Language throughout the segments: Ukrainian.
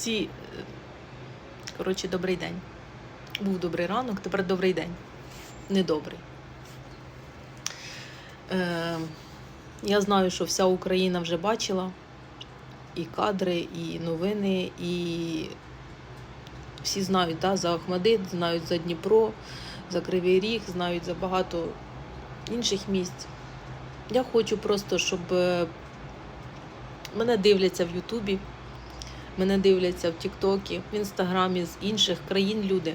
всі. е, Коротше, добрий день. Був добрий ранок, тепер добрий день. Недобрий. Е, я знаю, що вся Україна вже бачила і кадри, і новини, і всі знають да, за Ахмадит, знають за Дніпро, за Кривий Ріг, знають за багато інших місць. Я хочу просто, щоб е, мене дивляться в Ютубі, мене дивляться в Тіктокі, в Інстаграмі з інших країн люди.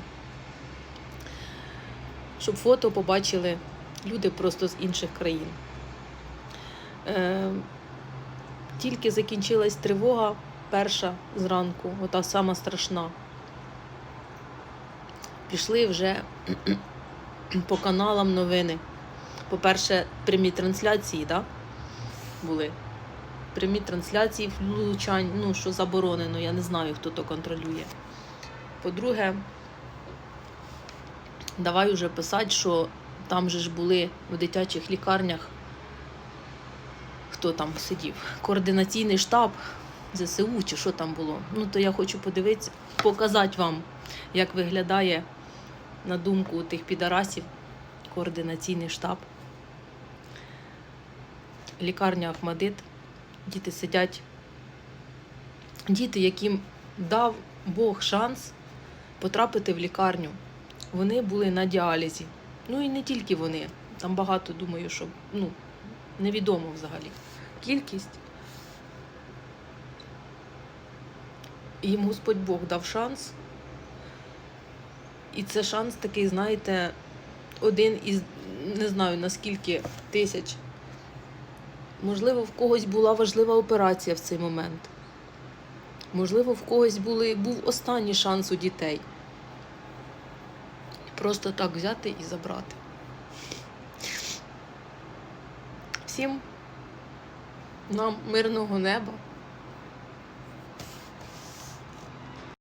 Щоб фото побачили люди просто з інших країн. Е, тільки закінчилась тривога перша зранку, ота сама страшна. Пішли вже по каналам новини. По-перше, прямі трансляції, да? були. Прямі трансляції влучань, ну, що заборонено, я не знаю, хто то контролює. По-друге, давай уже писати, що там же ж були в дитячих лікарнях, хто там сидів, координаційний штаб ЗСУ чи що там було. Ну, то я хочу подивитися, показати вам, як виглядає, на думку тих підарасів, координаційний штаб. Лікарня Ахмадит. Діти сидять. Діти, яким дав Бог шанс потрапити в лікарню. Вони були на діалізі. Ну і не тільки вони. Там багато, думаю, що ну, невідомо взагалі. Кількість. Їм Господь Бог дав шанс. І це шанс такий, знаєте, один із не знаю наскільки тисяч. Можливо, в когось була важлива операція в цей момент. Можливо, в когось були, був останній шанс у дітей. Просто так взяти і забрати. Всім нам мирного неба.